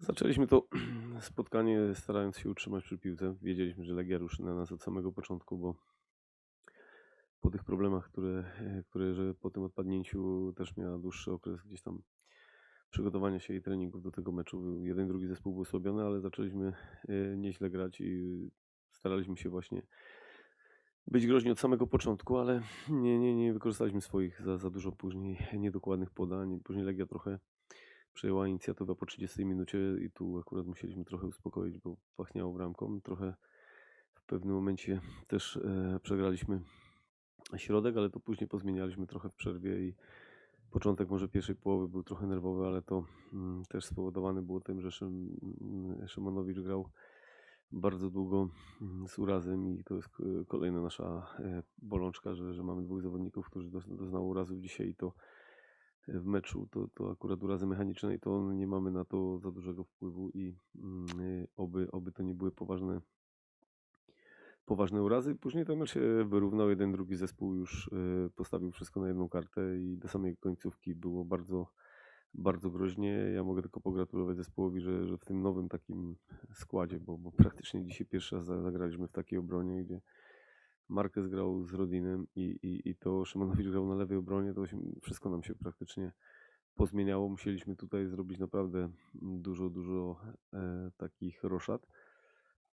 Zaczęliśmy to spotkanie starając się utrzymać przy piłce. Wiedzieliśmy, że Legia ruszy na nas od samego początku, bo po tych problemach, które, e, które że po tym odpadnięciu też miała dłuższy okres gdzieś tam przygotowania się i treningów do tego meczu. Jeden, drugi zespół był osłabiony, ale zaczęliśmy e, nieźle grać i staraliśmy się właśnie być groźni od samego początku, ale nie, nie, nie wykorzystaliśmy swoich za, za dużo później niedokładnych podań. Później Legia trochę przejęła inicjatywę po 30 minucie i tu akurat musieliśmy trochę uspokoić, bo pachniało bramką. Trochę w pewnym momencie też e, przegraliśmy środek, ale to później pozmienialiśmy trochę w przerwie i początek może pierwszej połowy był trochę nerwowy, ale to mm, też spowodowane było tym, że Szym, mm, Szymonowicz grał bardzo długo mm, z urazem i to jest k- kolejna nasza e, bolączka, że, że mamy dwóch zawodników, którzy doznało urazów dzisiaj i to w meczu, to, to akurat urazy mechaniczne i to nie mamy na to za dużego wpływu i mm, y, oby, oby to nie były poważne, poważne urazy. Później ten mecz się wyrównał, jeden, drugi zespół już y, postawił wszystko na jedną kartę i do samej końcówki było bardzo, bardzo groźnie. Ja mogę tylko pogratulować zespołowi, że, że w tym nowym takim składzie, bo, bo praktycznie dzisiaj pierwszy raz za- zagraliśmy w takiej obronie, gdzie Marquez grał z Rodinem i, i, i to Szymonowicz grał na lewej obronie, to wszystko nam się praktycznie pozmieniało. Musieliśmy tutaj zrobić naprawdę dużo, dużo e, takich roszad,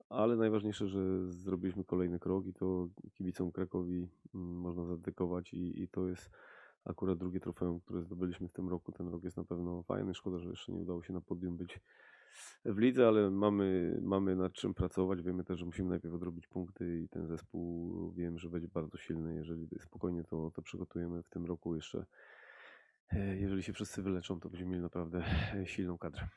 ale najważniejsze, że zrobiliśmy kolejny krok i to kibicom Krakowi mm, można zadedykować i, i to jest akurat drugie trofeum, które zdobyliśmy w tym roku. Ten rok jest na pewno fajny, szkoda, że jeszcze nie udało się na podium być w lidze, ale mamy, mamy nad czym pracować. Wiemy też, że musimy najpierw odrobić punkty i ten zespół wiem, że będzie bardzo silny. Jeżeli spokojnie to, to przygotujemy w tym roku jeszcze. e, Jeżeli się wszyscy wyleczą, to będziemy mieli naprawdę e, silną kadrę.